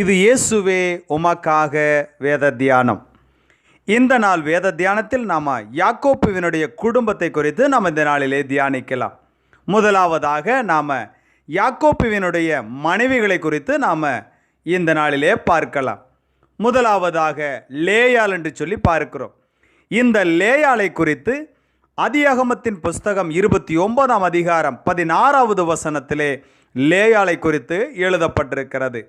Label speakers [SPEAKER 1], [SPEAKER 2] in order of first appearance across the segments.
[SPEAKER 1] இது இயேசுவே உமக்காக வேத தியானம் இந்த நாள் வேத தியானத்தில் நாம் யாக்கோப்புவினுடைய குடும்பத்தை குறித்து நாம் இந்த நாளிலே தியானிக்கலாம். முதலாவதாக நாம் யாக்கோப்புவினுடைய மனைவிகளை குறித்து நாம் இந்த நாளிலே பார்க்கலாம். முதலாவதாக லேயால் என்று சொல்லி பார்க்கிறோம். இந்த லேயாலை குறித்து அதியகமத்தின் புஸ்தகம் இருபத்தி ஒன்பதாம் அதிகாரம் பதினாறாவது வசனத்திலே லேயாலை குறித்து எழுதப்பட்டிருக்கிறது.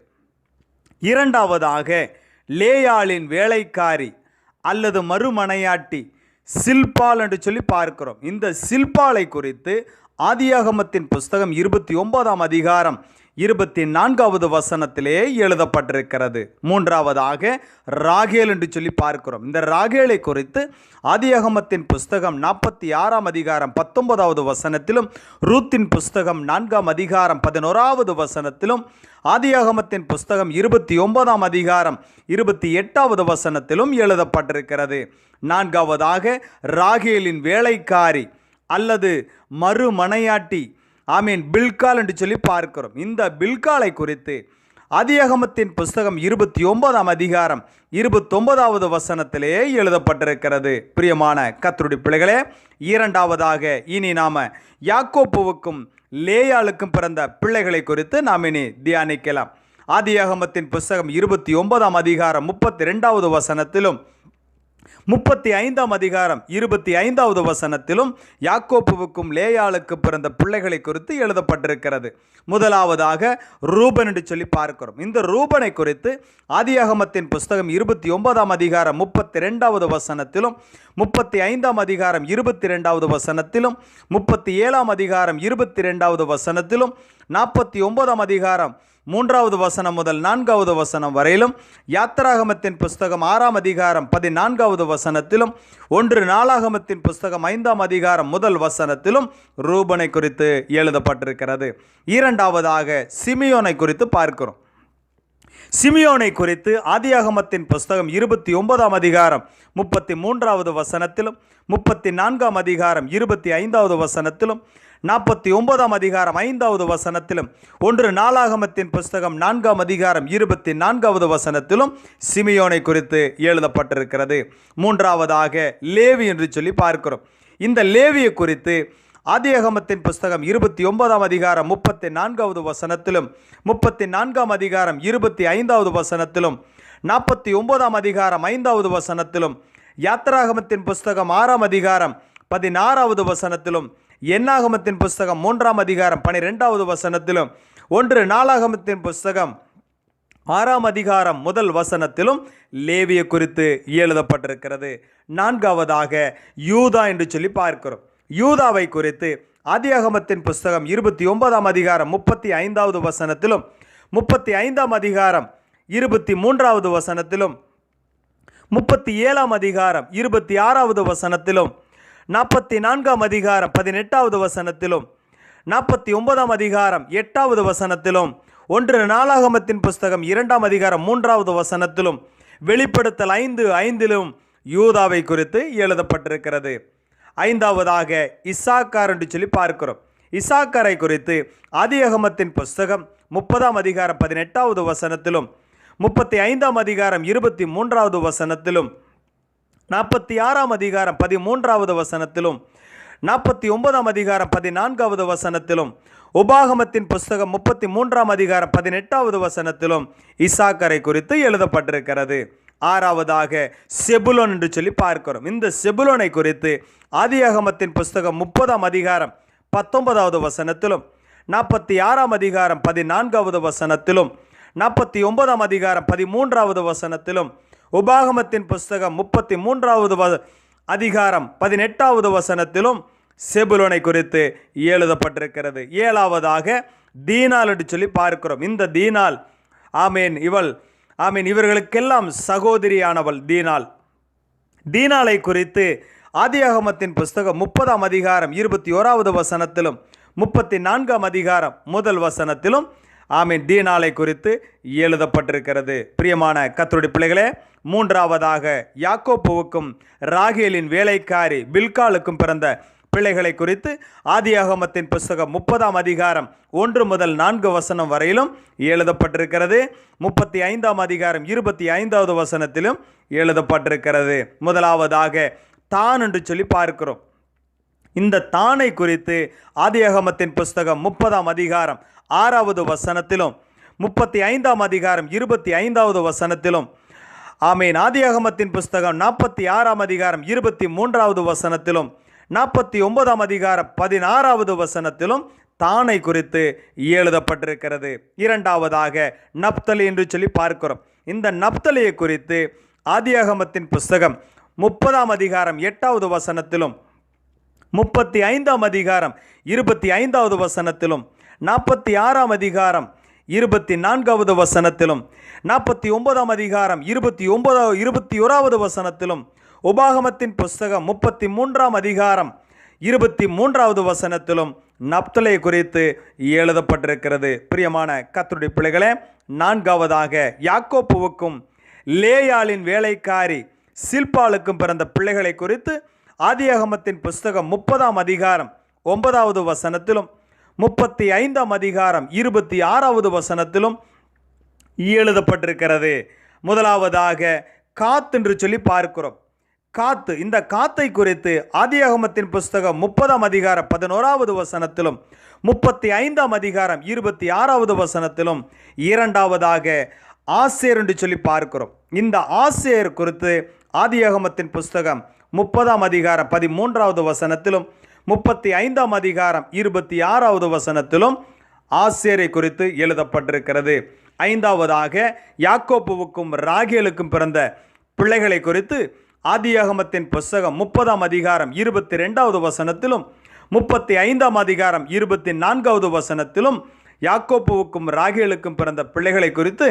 [SPEAKER 1] இரண்டாவதாக லேயாளின் வேலைக்காரி அல்லது மறுமனையாட்டி சில்பால் என்று சொல்லி பார்க்கிறோம். இந்த சில்பாலை குறித்து ஆதியாகமத்தின் புஸ்தகம் இருபத்தி ஒன்பதாம் அதிகாரம் இருபத்தி நான்காவது வசனத்திலே எழுதப்பட்டிருக்கிறது. மூன்றாவதாக ராகேல் என்று சொல்லி பார்க்கிறோம். இந்த ராகேலை குறித்து ஆதியகமத்தின் புஸ்தகம் நாற்பத்தி ஆறாம் அதிகாரம் பத்தொன்பதாவது வசனத்திலும் ரூத்தின் புஸ்தகம் நான்காம் அதிகாரம் பதினோராவது வசனத்திலும் ஆதியாகமத்தின் புஸ்தகம் இருபத்தி ஒன்பதாம் அதிகாரம் இருபத்தி எட்டாவது வசனத்திலும் எழுதப்பட்டிருக்கிறது. நான்காவதாக ராகேலின் வேலைக்காரி அல்லது மறுமனையாட்டி ஆமீன். பில்கால் என்று சொல்லி பார்க்கிறோம். இந்த பில்காலை குறித்து அதியகமத்தின் புஸ்தகம் இருபத்தி ஒன்பதாம் அதிகாரம் இருபத்தொன்பதாவது வசனத்திலே எழுதப்பட்டிருக்கிறது. பிரியமான கத்தருடி பிள்ளைகளே இரண்டாவதாக இனி நாம் யாக்கோப்புவுக்கும் லேயாளுக்கும் பிறந்த பிள்ளைகளை குறித்து நாம் இனி தியானிக்கலாம். ஆதியாகமத்தின் புஸ்தகம் இருபத்தி ஒன்பதாம் அதிகாரம் முப்பத்தி ரெண்டாவது வசனத்திலும் முப்பத்தி ஐந்தாம் அதிகாரம் இருபத்தி ஐந்தாவது வசனத்திலும் யாக்கோப்புவுக்கும் லேயாளுக்கு பிறந்த பிள்ளைகளை குறித்து எழுதப்பட்டிருக்கிறது. முதலாவதாக ரூபன் என்று சொல்லி பார்க்கிறோம். இந்த ரூபனை குறித்து ஆதியாகமத்தின் புஸ்தகம் இருபத்தி ஒன்பதாம் அதிகாரம் முப்பத்தி ரெண்டாவது வசனத்திலும் முப்பத்தி ஐந்தாம் அதிகாரம் இருபத்தி ரெண்டாவது வசனத்திலும் முப்பத்தி ஏழாம் அதிகாரம் இருபத்தி ரெண்டாவது வசனத்திலும் நாற்பத்தி ஒன்பதாம் அதிகாரம் மூன்றாவது வசனம் முதல் நான்காவது வசனம் வரையிலும் யாத்திராகமத்தின் புஸ்தகம் ஆறாம் அதிகாரம் பதினான்காவது வசனத்திலும் ஒன்று நாளாகமத்தின் புஸ்தகம் ஐந்தாம் அதிகாரம் முதல் வசனத்திலும் ரூபனை குறித்து எழுதப்பட்டிருக்கிறது. இரண்டாவதாக சிமியோனை குறித்து பார்க்கிறோம். சிமியோனை குறித்து ஆதியாகமத்தின் புஸ்தகம் இருபத்தி ஒன்பதாம் அதிகாரம் முப்பத்தி மூன்றாவது வசனத்திலும் முப்பத்தி நான்காம் அதிகாரம் இருபத்தி ஐந்தாவது வசனத்திலும் நாற்பத்தி ஒன்பதாம் அதிகாரம் ஐந்தாவது வசனத்திலும் ஒன்று நாளாகமத்தின் புஸ்தகம் நான்காம் அதிகாரம் இருபத்தி நான்காவது வசனத்திலும் சிமியோனை குறித்து எழுதப்பட்டிருக்கிறது. மூன்றாவதாக லேவி என்று சொல்லி பார்க்கிறோம். இந்த லேவியை குறித்து ஆதியகமத்தின் புஸ்தகம் இருபத்தி ஒன்பதாம் அதிகாரம் முப்பத்தி நான்காவது வசனத்திலும் முப்பத்தி நான்காம் அதிகாரம் இருபத்தி ஐந்தாவது வசனத்திலும் நாற்பத்தி ஒன்பதாம் அதிகாரம் ஐந்தாவது வசனத்திலும் யாத்திராகமத்தின் புஸ்தகம் ஆறாம் அதிகாரம் பதினாறாவது வசனத்திலும் எண்ணாகமத்தின் புஸ்தகம் மூன்றாம் அதிகாரம் பனிரெண்டாவது வசனத்திலும் ஒன்று நாளாகமத்தின் புஸ்தகம் ஆறாம் அதிகாரம் முதல் வசனத்திலும் லேவிய குறித்து எழுதப்பட்டிருக்கிறது. நான்காவதாக யூதா என்று சொல்லி பார்க்கிறோம். யூதாவை குறித்து ஆதியாகமத்தின் புஸ்தகம் இருபத்தி ஒன்பதாம் அதிகாரம் முப்பத்தி ஐந்தாவது வசனத்திலும் முப்பத்தி ஐந்தாம் அதிகாரம் இருபத்தி மூன்றாவது வசனத்திலும் முப்பத்தி ஏழாம் அதிகாரம் இருபத்தி ஆறாவது வசனத்திலும் நாற்பத்தி நான்காம் அதிகாரம் பதினெட்டாவது வசனத்திலும் நாற்பத்தி ஒன்பதாம் அதிகாரம் எட்டாவது வசனத்திலும் ஒன்று நாளாகமத்தின் புஸ்தகம் இரண்டாம் அதிகாரம் மூன்றாவது வசனத்திலும் வெளிப்படுத்தல் ஐந்து ஐந்திலும் யூதாவை குறித்து எழுதப்பட்டிருக்கிறது. ஐந்தாவதாக இசாக்கார் என்று சொல்லி பார்க்கிறோம். இசாக்காரை குறித்து ஆதியகமத்தின் புஸ்தகம் முப்பதாம் அதிகாரம் பதினெட்டாவது வசனத்திலும் முப்பத்தி ஐந்தாம் அதிகாரம் இருபத்தி மூன்றாவது வசனத்திலும் நாற்பத்தி ஆறாம் அதிகாரம் பதிமூன்றாவது வசனத்திலும் நாற்பத்தி ஒன்பதாம் அதிகாரம் பதினான்காவது வசனத்திலும் உபாகமத்தின் புஸ்தகம் முப்பத்தி மூன்றாம் அதிகாரம் பதினெட்டாவது வசனத்திலும் இசாக்கரை குறித்து எழுதப்பட்டிருக்கிறது. ஆறாவதாக செபுலோன் என்று சொல்லி பார்க்கிறோம். இந்த செபுலோனை குறித்து ஆதியாகமத்தின் புஸ்தகம் முப்பதாம் அதிகாரம் பத்தொன்பதாவது வசனத்திலும் நாற்பத்தி ஆறாம் அதிகாரம் பதினான்காவது வசனத்திலும் நாற்பத்தி ஒன்பதாம் அதிகாரம் பதிமூன்றாவது வசனத்திலும் உபாகமத்தின் புஸ்தகம் முப்பத்தி மூன்றாவது வ அதிகாரம் பதினெட்டாவது வசனத்திலும் செபுலோனை குறித்து எழுதப்பட்டிருக்கிறது. ஏழாவதாக தீனால் என்று சொல்லி பார்க்கிறோம். இந்த தீனால் ஆமேன் இவள் ஆமீன் இவர்களுக்கெல்லாம் சகோதரியானவள் தீனால் தீனாலை குறித்து ஆதியாகமத்தின் புஸ்தகம் முப்பதாம் அதிகாரம் இருபத்தி ஓராவது வசனத்திலும் முப்பத்தி நான்காம் அதிகாரம் முதல் வசனத்திலும் ஆமீன். தீனாலை குறித்து எழுதப்பட்டிருக்கிறது. பிரியமான கத்தருடைய பிள்ளைகளே மூன்றாவதாக யாக்கோப்புவுக்கும் ராகேலின் வேலைக்காரி பில்காலுக்கும் பிறந்த பிள்ளைகளை குறித்து ஆதியாகமத்தின் புஸ்தகம் முப்பதாம் அதிகாரம் ஒன்று முதல் நான்கு வசனம் வரையிலும் எழுதப்பட்டிருக்கிறது. முப்பத்தி ஐந்தாம் அதிகாரம் இருபத்தி ஐந்தாவது வசனத்திலும் எழுதப்பட்டிருக்கிறது. முதலாவதாக தான் என்று சொல்லி பார்க்கிறோம். இந்த தானை குறித்து ஆதியாகமத்தின் புஸ்தகம் முப்பதாம் அதிகாரம் ஆறாவது வசனத்திலும் முப்பத்தி ஐந்தாம் அதிகாரம் இருபத்தி ஐந்தாவது வசனத்திலும் ஆமீன். ஆதியாகமத்தின் புஸ்தகம் நாற்பத்தி ஆறாம் அதிகாரம் இருபத்தி மூன்றாவது வசனத்திலும் நாற்பத்தி ஒன்பதாம் அதிகாரம் பதினாறாவது வசனத்திலும் தானை குறித்து எழுதப்பட்டிருக்கிறது. இரண்டாவதாக நப்தலி என்று சொல்லி பார்க்கிறோம். இந்த நப்தலியை குறித்து ஆதியாகமத்தின் புஸ்தகம் முப்பதாம் அதிகாரம் எட்டாவது வசனத்திலும் முப்பத்தி ஐந்தாம் அதிகாரம் இருபத்தி ஐந்தாவது வசனத்திலும் நாற்பத்தி ஆறாம் அதிகாரம் இருபத்தி நான்காவது வசனத்திலும் நாற்பத்தி ஒன்பதாம் அதிகாரம் இருபத்தி ஒன்பதாவது இருபத்தி ஓராவது வசனத்திலும் உபாகமத்தின் புஸ்தகம் முப்பத்தி மூன்றாம் அதிகாரம் இருபத்தி மூன்றாவது வசனத்திலும் நப்தலை குறித்து எழுதப்பட்டிருக்கிறது. பிரியமான கத்தருடைய பிள்ளைகளே நான்காவதாக யாக்கோப்புவுக்கும் லேயாளின் வேலைக்காரி சில்பாளுக்கும் பிறந்த பிள்ளைகளை குறித்து ஆதியாகமத்தின் புஸ்தகம் முப்பதாம் அதிகாரம் ஒன்பதாவது வசனத்திலும் முப்பத்தி ஐந்தாம் அதிகாரம் இருபத்தி ஆறாவது வசனத்திலும் எழுதப்பட்டிருக்கிறது. முதலாவதாக காத்து என்று சொல்லி பார்க்கிறோம். காத்து இந்த காத்தை குறித்து ஆதியாகமத்தின் புஸ்தகம் முப்பதாம் அதிகாரம் பதினோராவது வசனத்திலும் முப்பத்தி ஐந்தாம் அதிகாரம் இருபத்தி ஆறாவது வசனத்திலும் இரண்டாவதாக ஆசேர் என்று சொல்லி பார்க்கிறோம். இந்த ஆசேர் குறித்து ஆதியாகமத்தின் புஸ்தகம் முப்பதாம் அதிகாரம் பதிமூன்றாவது வசனத்திலும் முப்பத்தி ஐந்தாம் அதிகாரம் இருபத்தி ஆறாவது வசனத்திலும் ஆசேரை குறித்து எழுதப்பட்டிருக்கிறது. ஐந்தாவதாக யாக்கோப்புவுக்கும் ராகேலுக்கும் பிறந்த பிள்ளைகளை குறித்து ஆதியாகமத்தின் புஸ்தகம் முப்பதாம் அதிகாரம் இருபத்தி ரெண்டாவது வசனத்திலும் முப்பத்தி ஐந்தாம் அதிகாரம் இருபத்தி நான்காவது வசனத்திலும் யாக்கோப்புவுக்கும் ராகேலுக்கும் பிறந்த பிள்ளைகளை குறித்து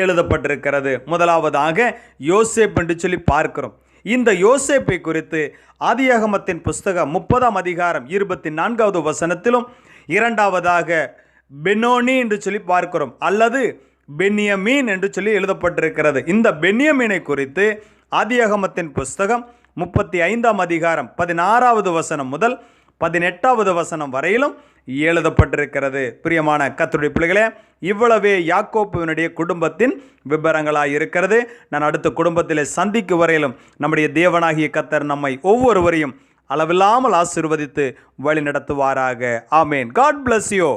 [SPEAKER 1] எழுதப்பட்டிருக்கிறது. முதலாவதாக யோசேப் என்று சொல்லி பார்க்கிறோம். இந்த யோசேப்பை குறித்து ஆதியாகமத்தின் புஸ்தகம் முப்பதாம் அதிகாரம் இருபத்தி நான்காவது வசனத்திலும் இரண்டாவதாக பெனோனி என்று சொல்லி பார்க்கிறோம் அல்லது பென்னியமீன் என்று சொல்லி எழுதப்பட்டிருக்கிறது. இந்த பென்னியமீனை குறித்து ஆதியாகமத்தின் புஸ்தகம் முப்பத்தி ஐந்தாம் அதிகாரம் பதினாறாவது வசனம் முதல் பதினெட்டாவது வசனம் வரையிலும் எழுதப்பட்டிருக்கிறது. பிரியமான கத்துடைய பிள்ளைகளே இவ்வளவே யாக்கோப்புவினுடைய குடும்பத்தின் விபரங்களாக இருக்கிறது. நான் அடுத்த குடும்பத்திலே சந்திக்கு வரையிலும் நம்முடைய தேவனாகிய கத்தர் நம்மை ஒவ்வொருவரையும் அளவில்லாமல் ஆசிர்வதித்து வழி நடத்துவாராக ஆமேன். God bless you